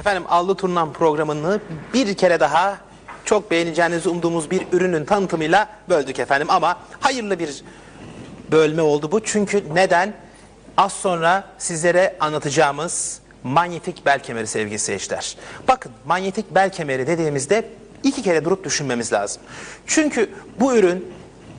Efendim Allı Turnam programını bir kere daha çok beğeneceğinizi umduğumuz bir ürünün tanıtımıyla böldük efendim. Ama hayırlı bir bölme oldu bu. Çünkü neden? Az sonra sizlere anlatacağımız manyetik bel kemeri sevgili seyirciler. Bakın manyetik bel kemeri dediğimizde iki kere durup düşünmemiz lazım. Çünkü bu ürün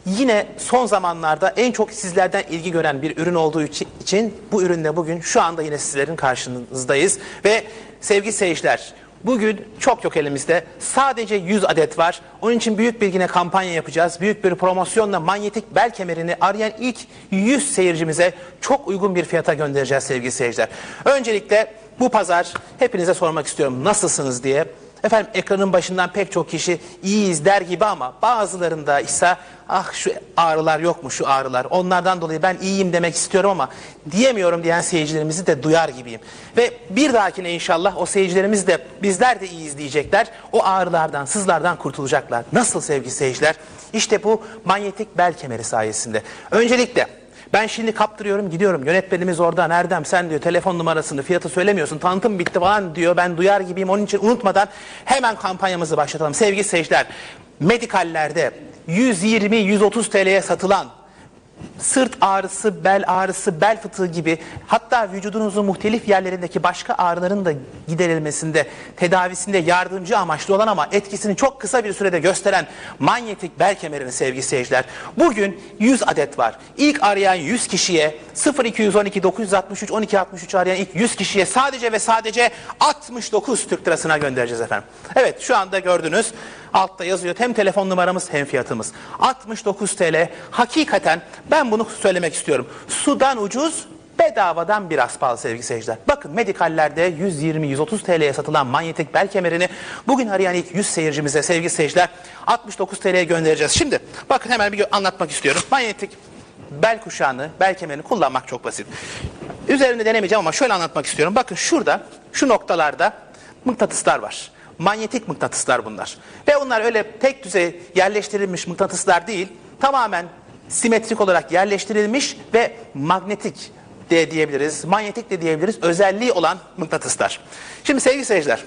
yine son zamanlarda en çok sizlerden ilgi gören bir ürün olduğu içi- için bu ürünle bugün şu anda yine sizlerin karşınızdayız. Ve sevgili seyirciler Bugün çok yok elimizde. Sadece 100 adet var. Onun için büyük bir yine kampanya yapacağız. Büyük bir promosyonla manyetik bel kemerini arayan ilk 100 seyircimize çok uygun bir fiyata göndereceğiz sevgili seyirciler. Öncelikle bu pazar hepinize sormak istiyorum nasılsınız diye. Efendim ekranın başından pek çok kişi iyiyiz der gibi ama bazılarında ise ah şu ağrılar yok mu şu ağrılar onlardan dolayı ben iyiyim demek istiyorum ama diyemiyorum diyen seyircilerimizi de duyar gibiyim. Ve bir dahakine inşallah o seyircilerimiz de bizler de iyiyiz diyecekler. O ağrılardan sızlardan kurtulacaklar. Nasıl sevgili seyirciler? İşte bu manyetik bel kemeri sayesinde. Öncelikle ben şimdi kaptırıyorum gidiyorum. Yönetmenimiz orada Erdem sen diyor telefon numarasını fiyatı söylemiyorsun. Tanıtım bitti falan diyor. Ben duyar gibiyim. Onun için unutmadan hemen kampanyamızı başlatalım. Sevgili seyirciler medikallerde 120-130 TL'ye satılan sırt ağrısı, bel ağrısı, bel fıtığı gibi hatta vücudunuzun muhtelif yerlerindeki başka ağrıların da giderilmesinde, tedavisinde yardımcı amaçlı olan ama etkisini çok kısa bir sürede gösteren manyetik bel kemerini sevgili seyirciler. Bugün 100 adet var. İlk arayan 100 kişiye 0212 963 1263 arayan ilk 100 kişiye sadece ve sadece 69 Türk lirasına göndereceğiz efendim. Evet şu anda gördünüz. Altta yazıyor hem telefon numaramız hem fiyatımız. 69 TL. Hakikaten ben bunu söylemek istiyorum. Sudan ucuz, bedavadan biraz pahalı sevgili seyirciler. Bakın medikallerde 120-130 TL'ye satılan manyetik bel kemerini bugün arayan ilk 100 seyircimize sevgili seyirciler 69 TL'ye göndereceğiz. Şimdi bakın hemen bir anlatmak istiyorum. Manyetik bel kuşağını, bel kemerini kullanmak çok basit. Üzerinde denemeyeceğim ama şöyle anlatmak istiyorum. Bakın şurada, şu noktalarda mıknatıslar var. Manyetik mıknatıslar bunlar. Ve bunlar öyle tek düzey yerleştirilmiş mıknatıslar değil, tamamen simetrik olarak yerleştirilmiş ve magnetik de diyebiliriz, manyetik de diyebiliriz özelliği olan mıknatıslar. Şimdi sevgili seyirciler,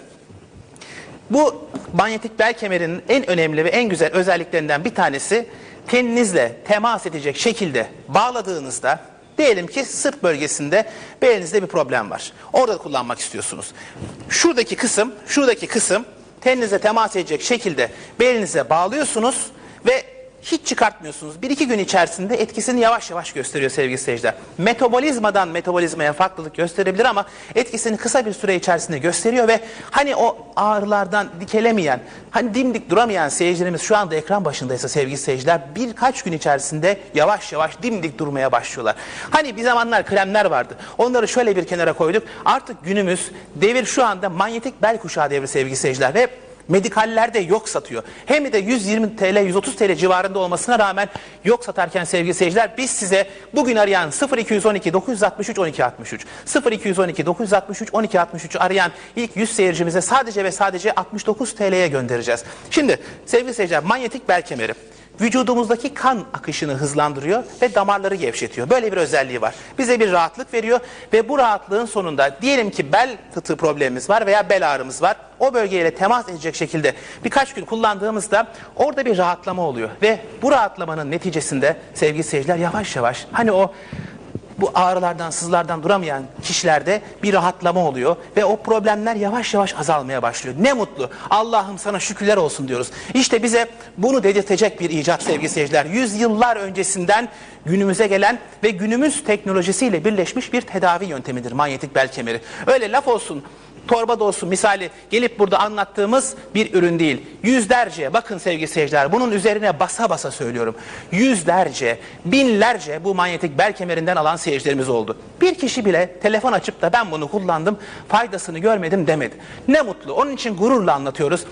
bu manyetik bel kemerinin en önemli ve en güzel özelliklerinden bir tanesi teninizle temas edecek şekilde bağladığınızda diyelim ki sırt bölgesinde belinizde bir problem var. Orada kullanmak istiyorsunuz. Şuradaki kısım, şuradaki kısım teninize temas edecek şekilde belinize bağlıyorsunuz ve hiç çıkartmıyorsunuz. Bir iki gün içerisinde etkisini yavaş yavaş gösteriyor sevgili seyirciler. Metabolizmadan metabolizmaya farklılık gösterebilir ama etkisini kısa bir süre içerisinde gösteriyor ve hani o ağrılardan dikelemeyen, hani dimdik duramayan seyircilerimiz şu anda ekran başındaysa sevgili seyirciler birkaç gün içerisinde yavaş yavaş dimdik durmaya başlıyorlar. Hani bir zamanlar kremler vardı. Onları şöyle bir kenara koyduk. Artık günümüz devir şu anda manyetik bel kuşağı devri sevgili seyirciler ve Medikallerde yok satıyor. Hem de 120 TL, 130 TL civarında olmasına rağmen yok satarken sevgili seyirciler biz size bugün arayan 0212 963 1263 0212 963 1263 arayan ilk 100 seyircimize sadece ve sadece 69 TL'ye göndereceğiz. Şimdi sevgili seyirciler manyetik bel kemeri vücudumuzdaki kan akışını hızlandırıyor ve damarları gevşetiyor. Böyle bir özelliği var. Bize bir rahatlık veriyor ve bu rahatlığın sonunda diyelim ki bel fıtığı problemimiz var veya bel ağrımız var. O bölgeyle temas edecek şekilde birkaç gün kullandığımızda orada bir rahatlama oluyor. Ve bu rahatlamanın neticesinde sevgili seyirciler yavaş yavaş hani o bu ağrılardan, sızlardan duramayan kişilerde bir rahatlama oluyor ve o problemler yavaş yavaş azalmaya başlıyor. Ne mutlu. Allah'ım sana şükürler olsun diyoruz. İşte bize bunu dedirtecek bir icat sevgili seyirciler. Yüzyıllar öncesinden günümüze gelen ve günümüz teknolojisiyle birleşmiş bir tedavi yöntemidir manyetik bel kemeri. Öyle laf olsun torba dolusu misali gelip burada anlattığımız bir ürün değil. Yüzlerce bakın sevgili seyirciler bunun üzerine basa basa söylüyorum. Yüzlerce, binlerce bu manyetik bel kemerinden alan seyircilerimiz oldu. Bir kişi bile telefon açıp da ben bunu kullandım faydasını görmedim demedi. Ne mutlu onun için gururla anlatıyoruz.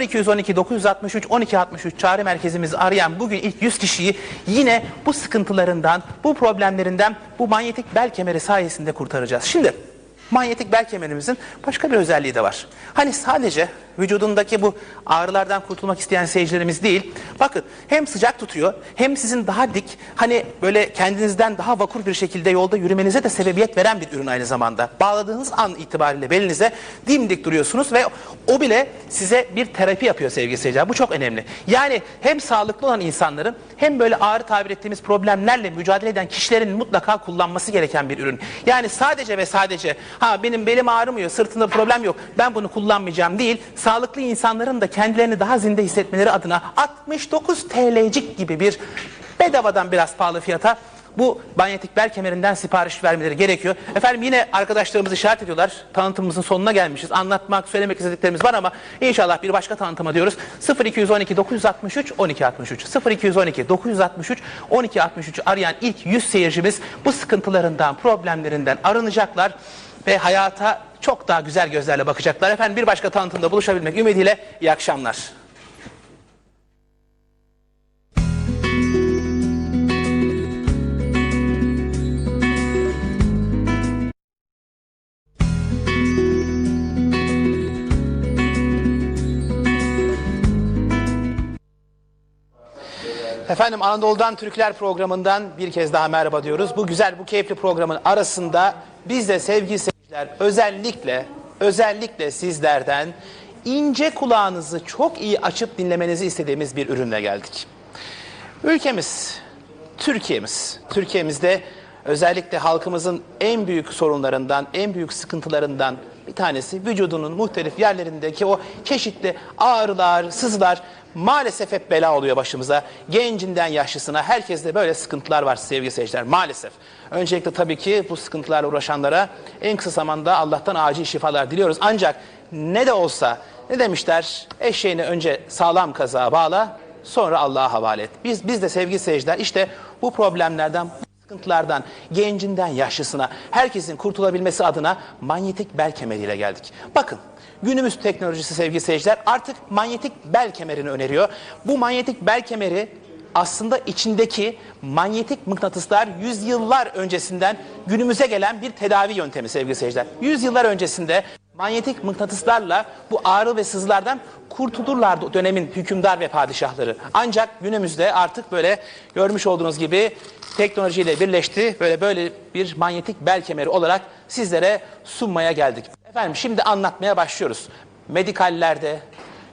0212 963 1263 çağrı merkezimizi arayan bugün ilk 100 kişiyi yine bu sıkıntılarından, bu problemlerinden bu manyetik bel kemeri sayesinde kurtaracağız. Şimdi Manyetik bel kemerimizin başka bir özelliği de var. Hani sadece vücudundaki bu ağrılardan kurtulmak isteyen seyircilerimiz değil. Bakın hem sıcak tutuyor hem sizin daha dik hani böyle kendinizden daha vakur bir şekilde yolda yürümenize de sebebiyet veren bir ürün aynı zamanda. Bağladığınız an itibariyle belinize dimdik duruyorsunuz ve o bile size bir terapi yapıyor sevgili seyirciler. Bu çok önemli. Yani hem sağlıklı olan insanların hem böyle ağrı tabir ettiğimiz problemlerle mücadele eden kişilerin mutlaka kullanması gereken bir ürün. Yani sadece ve sadece ha benim belim ağrımıyor, sırtımda problem yok. Ben bunu kullanmayacağım değil. Sağlıklı insanların da kendilerini daha zinde hissetmeleri adına 69 TL'cik gibi bir bedavadan biraz pahalı fiyata bu manyetik bel kemerinden sipariş vermeleri gerekiyor. Efendim yine arkadaşlarımız işaret ediyorlar. Tanıtımımızın sonuna gelmişiz. Anlatmak, söylemek istediklerimiz var ama inşallah bir başka tanıtıma diyoruz. 0212 963 1263 0212 963 1263 arayan ilk 100 seyircimiz bu sıkıntılarından, problemlerinden arınacaklar ve hayata çok daha güzel gözlerle bakacaklar. Efendim bir başka tanıtımda buluşabilmek ümidiyle iyi akşamlar. Efendim Anadolu'dan Türkler programından bir kez daha merhaba diyoruz. Bu güzel, bu keyifli programın arasında biz de sevgili seyirciler özellikle, özellikle sizlerden ince kulağınızı çok iyi açıp dinlemenizi istediğimiz bir ürünle geldik. Ülkemiz, Türkiye'miz, Türkiye'mizde özellikle halkımızın en büyük sorunlarından, en büyük sıkıntılarından bir tanesi vücudunun muhtelif yerlerindeki o çeşitli ağrılar, sızılar maalesef hep bela oluyor başımıza. Gencinden yaşlısına herkeste böyle sıkıntılar var sevgili seyirciler maalesef. Öncelikle tabii ki bu sıkıntılarla uğraşanlara en kısa zamanda Allah'tan acil şifalar diliyoruz. Ancak ne de olsa ne demişler eşeğini önce sağlam kazağa bağla sonra Allah'a havale et. Biz, biz de sevgili seyirciler işte bu problemlerden sıkıntılardan gencinden yaşlısına herkesin kurtulabilmesi adına manyetik bel kemeriyle geldik. Bakın günümüz teknolojisi sevgili seyirciler artık manyetik bel kemerini öneriyor. Bu manyetik bel kemeri aslında içindeki manyetik mıknatıslar yüzyıllar öncesinden günümüze gelen bir tedavi yöntemi sevgili seyirciler. Yüzyıllar öncesinde manyetik mıknatıslarla bu ağrı ve sızlardan kurtulurlardı dönemin hükümdar ve padişahları. Ancak günümüzde artık böyle görmüş olduğunuz gibi teknolojiyle birleşti. Böyle böyle bir manyetik bel kemeri olarak sizlere sunmaya geldik. Efendim şimdi anlatmaya başlıyoruz. Medikallerde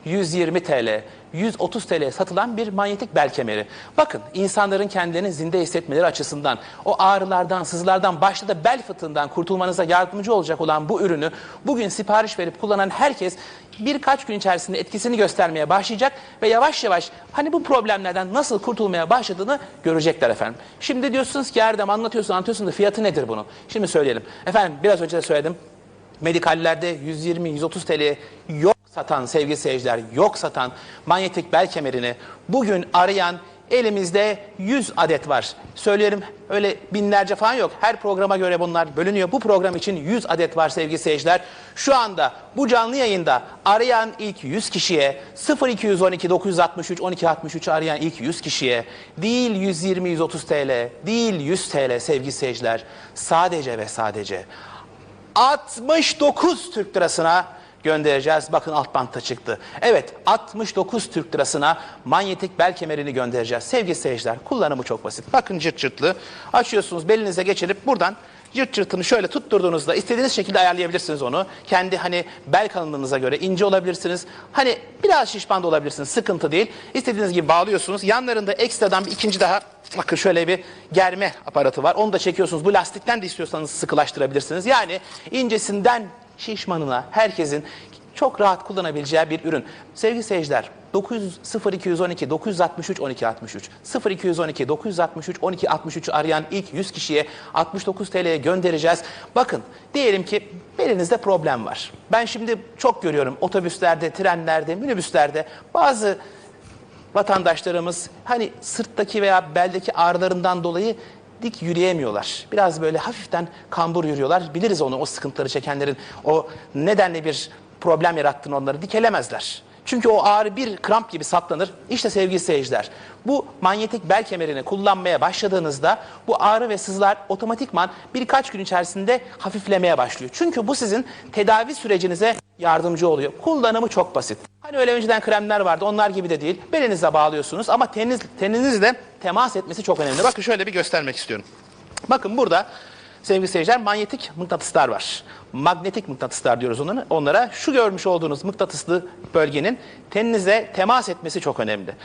120 TL, 130 TL satılan bir manyetik bel kemeri. Bakın insanların kendilerini zinde hissetmeleri açısından o ağrılardan, sızlardan başta da bel fıtığından kurtulmanıza yardımcı olacak olan bu ürünü bugün sipariş verip kullanan herkes birkaç gün içerisinde etkisini göstermeye başlayacak ve yavaş yavaş hani bu problemlerden nasıl kurtulmaya başladığını görecekler efendim. Şimdi diyorsunuz ki Erdem anlatıyorsun anlatıyorsun da fiyatı nedir bunun? Şimdi söyleyelim. Efendim biraz önce de söyledim. Medikallerde 120-130 TL yok satan sevgili seyirciler yok satan manyetik bel kemerini bugün arayan elimizde 100 adet var. Söyleyelim öyle binlerce falan yok. Her programa göre bunlar bölünüyor. Bu program için 100 adet var sevgili seyirciler. Şu anda bu canlı yayında arayan ilk 100 kişiye 0212 963 1263 arayan ilk 100 kişiye değil 120 130 TL değil 100 TL sevgili seyirciler. Sadece ve sadece 69 Türk lirasına göndereceğiz. Bakın alt bantta çıktı. Evet 69 Türk lirasına manyetik bel kemerini göndereceğiz. Sevgili seyirciler kullanımı çok basit. Bakın cırt cırtlı. Açıyorsunuz belinize geçirip buradan cırt cırtını şöyle tutturduğunuzda istediğiniz şekilde ayarlayabilirsiniz onu. Kendi hani bel kalınlığınıza göre ince olabilirsiniz. Hani biraz şişman da olabilirsiniz. Sıkıntı değil. İstediğiniz gibi bağlıyorsunuz. Yanlarında ekstradan bir ikinci daha bakın şöyle bir germe aparatı var. Onu da çekiyorsunuz. Bu lastikten de istiyorsanız sıkılaştırabilirsiniz. Yani incesinden şişmanına herkesin çok rahat kullanabileceği bir ürün. Sevgili seyirciler 900 0212 963 1263 0212 963 1263 arayan ilk 100 kişiye 69 TL'ye göndereceğiz. Bakın diyelim ki belinizde problem var. Ben şimdi çok görüyorum otobüslerde, trenlerde, minibüslerde bazı vatandaşlarımız hani sırttaki veya beldeki ağrılarından dolayı dik yürüyemiyorlar. Biraz böyle hafiften kambur yürüyorlar. Biliriz onu o sıkıntıları çekenlerin o nedenle bir problem yarattığını onları dikelemezler. Çünkü o ağrı bir kramp gibi saplanır. İşte sevgili seyirciler bu manyetik bel kemerini kullanmaya başladığınızda bu ağrı ve sızılar otomatikman birkaç gün içerisinde hafiflemeye başlıyor. Çünkü bu sizin tedavi sürecinize yardımcı oluyor. Kullanımı çok basit. Hani öyle önceden kremler vardı onlar gibi de değil. Belinize bağlıyorsunuz ama teniniz, teninizle temas etmesi çok önemli. Bakın şöyle bir göstermek istiyorum. Bakın burada sevgili seyirciler manyetik mıknatıslar var. Magnetik mıknatıslar diyoruz onlara. onlara. Şu görmüş olduğunuz mıknatıslı bölgenin teninize temas etmesi çok önemli.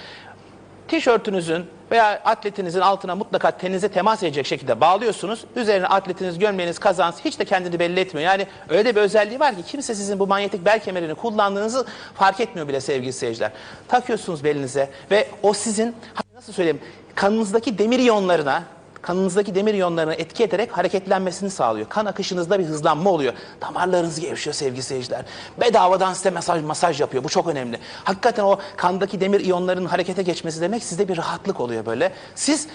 Tişörtünüzün veya atletinizin altına mutlaka teninize temas edecek şekilde bağlıyorsunuz. Üzerine atletiniz, gömleğiniz, kazanız hiç de kendini belli etmiyor. Yani öyle bir özelliği var ki kimse sizin bu manyetik bel kemerini kullandığınızı fark etmiyor bile sevgili seyirciler. Takıyorsunuz belinize ve o sizin nasıl söyleyeyim kanınızdaki demir iyonlarına kanınızdaki demir iyonlarına etki ederek hareketlenmesini sağlıyor. Kan akışınızda bir hızlanma oluyor. Damarlarınız gevşiyor sevgili seyirciler. Bedavadan size masaj, masaj yapıyor. Bu çok önemli. Hakikaten o kandaki demir iyonların harekete geçmesi demek sizde bir rahatlık oluyor böyle. Siz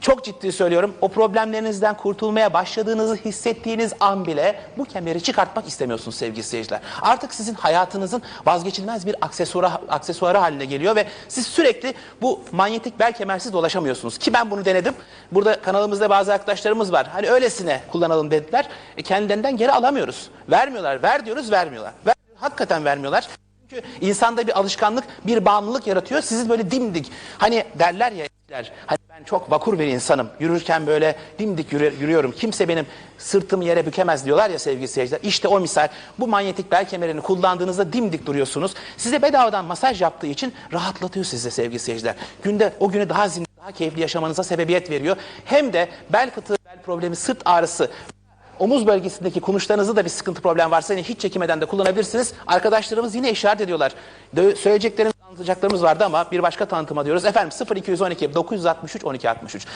çok ciddi söylüyorum o problemlerinizden kurtulmaya başladığınızı hissettiğiniz an bile bu kemeri çıkartmak istemiyorsunuz sevgili seyirciler. Artık sizin hayatınızın vazgeçilmez bir aksesuarı, aksesuarı haline geliyor ve siz sürekli bu manyetik bel kemersiz dolaşamıyorsunuz. Ki ben bunu denedim. Burada kanalımızda bazı arkadaşlarımız var. Hani öylesine kullanalım dediler. E kendilerinden geri alamıyoruz. Vermiyorlar. Ver diyoruz vermiyorlar. Ver, hakikaten vermiyorlar. Çünkü insanda bir alışkanlık, bir bağımlılık yaratıyor. Sizi böyle dimdik. Hani derler ya Hani ben çok vakur bir insanım. Yürürken böyle dimdik yürü- yürüyorum. Kimse benim sırtımı yere bükemez diyorlar ya sevgili seyirciler. İşte o misal. Bu manyetik bel kemerini kullandığınızda dimdik duruyorsunuz. Size bedavadan masaj yaptığı için rahatlatıyor sizi sevgili seyirciler. Günde o günü daha zinde, daha keyifli yaşamanıza sebebiyet veriyor. Hem de bel fıtığı, bel problemi, sırt ağrısı omuz bölgesindeki kulunçlarınızda da bir sıkıntı problem varsa yine hiç çekinmeden de kullanabilirsiniz. Arkadaşlarımız yine işaret ediyorlar. Dö- söyleyeceklerimiz, anlatacaklarımız vardı ama bir başka tanıtıma diyoruz. Efendim 0212 963 1263.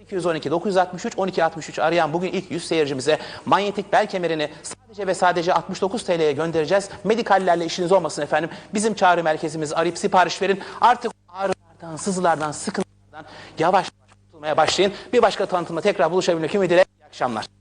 0212 963 1263 arayan bugün ilk 100 seyircimize manyetik bel kemerini sadece ve sadece 69 TL'ye göndereceğiz. Medikallerle işiniz olmasın efendim. Bizim çağrı merkezimizi arayıp sipariş verin. Artık ağrılardan, sızılardan, sıkıntılardan yavaş yavaş kurtulmaya başlayın. Bir başka tanıtımda tekrar buluşabilmek ümidiyle iyi akşamlar.